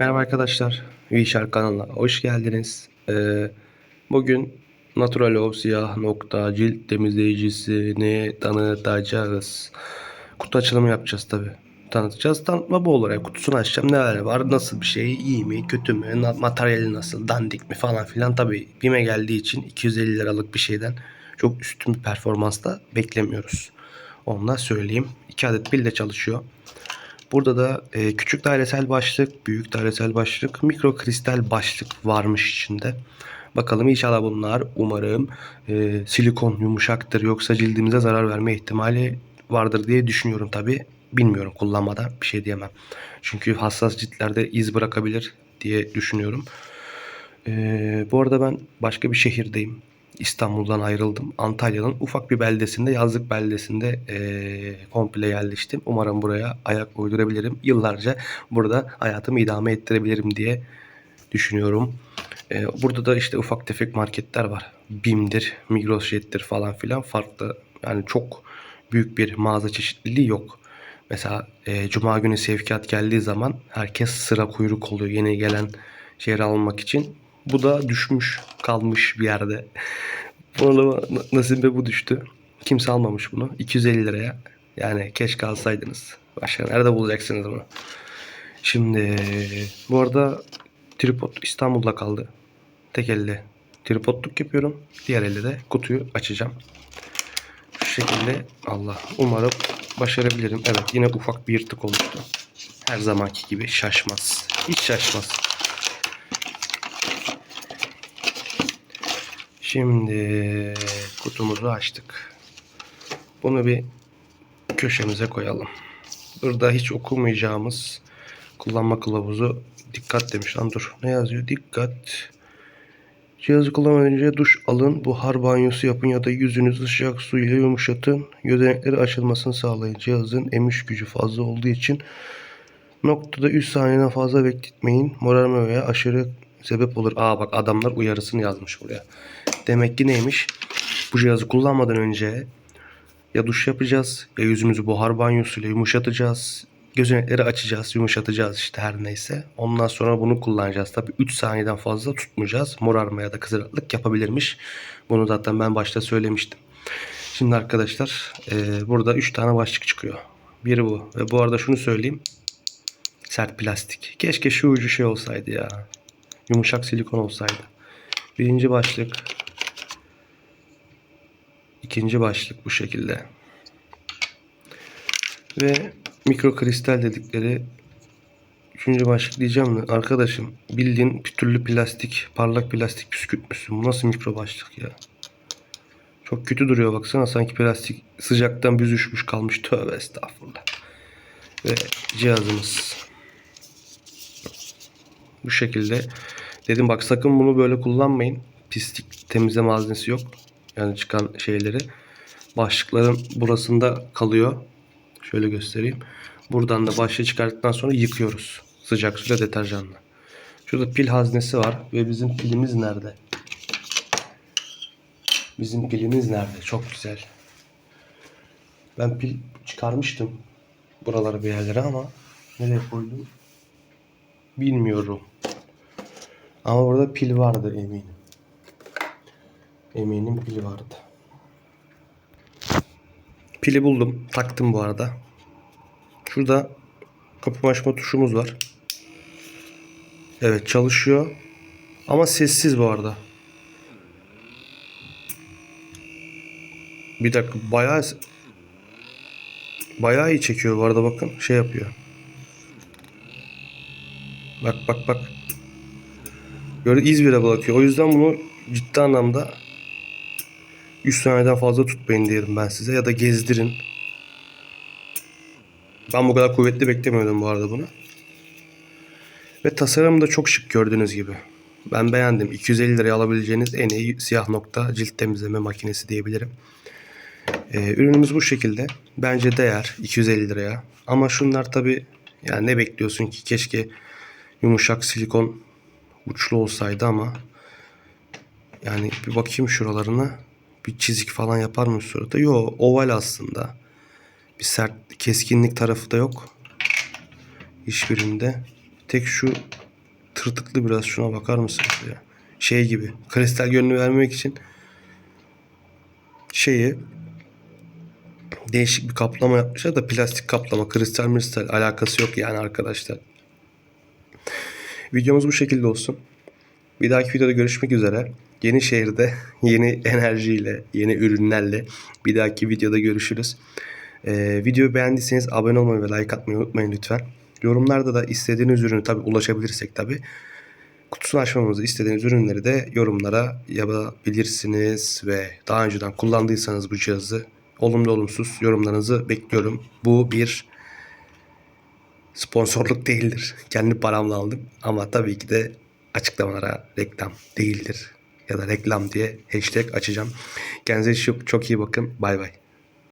Merhaba arkadaşlar, Vişar kanalına hoş geldiniz. Ee, bugün Natural of Siyah nokta cilt temizleyicisini tanıtacağız. Kutu açılımı yapacağız tabi. Tanıtacağız. Tanıtma bu olur. Yani kutusunu açacağım. Neler var? Nasıl bir şey? iyi mi? Kötü mü? Materyali nasıl? Dandik mi? Falan filan. Tabi BİM'e geldiği için 250 liralık bir şeyden çok üstün bir performansta beklemiyoruz. Onu da söyleyeyim. 2 adet pil de çalışıyor. Burada da e, küçük dairesel başlık, büyük dairesel başlık, mikro kristal başlık varmış içinde. Bakalım inşallah bunlar umarım e, silikon yumuşaktır yoksa cildimize zarar verme ihtimali vardır diye düşünüyorum tabi. Bilmiyorum kullanmadan bir şey diyemem. Çünkü hassas ciltlerde iz bırakabilir diye düşünüyorum. E, bu arada ben başka bir şehirdeyim. İstanbul'dan ayrıldım. Antalya'nın ufak bir beldesinde, yazlık beldesinde eee, komple yerleştim. Umarım buraya ayak uydurabilirim. Yıllarca burada hayatımı idame ettirebilirim diye düşünüyorum. Eee, burada da işte ufak tefek marketler var. BİM'dir, Migros Jet'tir falan filan. Farklı yani çok büyük bir mağaza çeşitliliği yok. Mesela eee, Cuma günü sevkiyat geldiği zaman herkes sıra kuyruk oluyor yeni gelen şeyleri almak için. Bu da düşmüş kalmış bir yerde. Bunu nasibime bu düştü. Kimse almamış bunu. 250 liraya. Yani keşke alsaydınız. Başka nerede bulacaksınız bunu? Şimdi bu arada tripod İstanbul'da kaldı. Tek elle tripodluk yapıyorum. Diğer elle de kutuyu açacağım. Şu şekilde Allah umarım başarabilirim. Evet yine ufak bir yırtık oluştu. Her zamanki gibi şaşmaz. Hiç şaşmaz. Şimdi kutumuzu açtık. Bunu bir köşemize koyalım. Burada hiç okumayacağımız kullanma kılavuzu dikkat demiş lan dur. Ne yazıyor? Dikkat. Cihazı kullanmadan önce duş alın. Buhar banyosu yapın ya da yüzünüzü sıcak su ile yumuşatın. Gözenekleri açılmasını sağlayın. Cihazın emiş gücü fazla olduğu için noktada 3 saniyeden fazla bekletmeyin. Morarma veya aşırı sebep olur. Aa bak adamlar uyarısını yazmış buraya. Demek ki neymiş? Bu cihazı kullanmadan önce ya duş yapacağız ya yüzümüzü buhar banyosuyla yumuşatacağız. Gözenekleri açacağız, yumuşatacağız işte her neyse. Ondan sonra bunu kullanacağız. Tabii 3 saniyeden fazla tutmayacağız. Morarma ya da kızarıklık yapabilirmiş. Bunu zaten ben başta söylemiştim. Şimdi arkadaşlar eee, burada 3 tane başlık çıkıyor. Biri bu. Ve bu arada şunu söyleyeyim. Sert plastik. Keşke şu ucu şey olsaydı ya. Yumuşak silikon olsaydı. Birinci başlık. İkinci başlık bu şekilde. Ve mikro kristal dedikleri üçüncü başlık diyeceğim de arkadaşım bildiğin pütürlü plastik, parlak plastik püskürtmüşsün. Bu nasıl mikro başlık ya? Çok kötü duruyor baksana sanki plastik sıcaktan büzüşmüş kalmış. Tövbe estağfurullah. Ve cihazımız bu şekilde. Dedim bak sakın bunu böyle kullanmayın. Pislik temizleme malzemesi yok. Yani çıkan şeyleri. Başlıkların burasında kalıyor. Şöyle göstereyim. Buradan da başlığı çıkarttıktan sonra yıkıyoruz. Sıcak suyla deterjanla. Şurada pil haznesi var. Ve bizim pilimiz nerede? Bizim pilimiz nerede? Çok güzel. Ben pil çıkarmıştım. Buralara bir yerlere ama nereye koydum? Bilmiyorum. Ama orada pil vardı eminim. Eminim pil vardı. Pili buldum. Taktım bu arada. Şurada kapı açma tuşumuz var. Evet çalışıyor. Ama sessiz bu arada. Bir dakika bayağı bayağı iyi çekiyor bu arada bakın şey yapıyor. Bak bak bak. Böyle iz bile bırakıyor. O yüzden bunu ciddi anlamda 3 saniyeden fazla tutmayın diyelim ben size. Ya da gezdirin. Ben bu kadar kuvvetli beklemiyordum bu arada bunu. Ve tasarım da çok şık gördüğünüz gibi. Ben beğendim. 250 liraya alabileceğiniz en iyi siyah nokta cilt temizleme makinesi diyebilirim. Ee, ürünümüz bu şekilde. Bence değer 250 liraya. Ama şunlar tabi yani ne bekliyorsun ki keşke yumuşak silikon uçlu olsaydı ama yani bir bakayım şuralarına bir çizik falan yapar mı surata? Yo oval aslında. Bir sert keskinlik tarafı da yok. Hiçbirinde. Tek şu tırtıklı biraz şuna bakar mısınız ya? Şey gibi kristal görünümü vermek için şeyi değişik bir kaplama yapmışlar da plastik kaplama kristal mistal alakası yok yani arkadaşlar. Videomuz bu şekilde olsun. Bir dahaki videoda görüşmek üzere. Yeni şehirde yeni enerjiyle, yeni ürünlerle bir dahaki videoda görüşürüz. Ee, videoyu beğendiyseniz abone olmayı ve like atmayı unutmayın lütfen. Yorumlarda da istediğiniz ürünü tabi ulaşabilirsek tabi kutusunu açmamızı istediğiniz ürünleri de yorumlara yapabilirsiniz ve daha önceden kullandıysanız bu cihazı olumlu olumsuz yorumlarınızı bekliyorum. Bu bir sponsorluk değildir. Kendi paramla aldım ama tabii ki de açıklamalara reklam değildir ya da reklam diye hashtag açacağım. Kendinize çok, çok iyi bakın. Bay bay.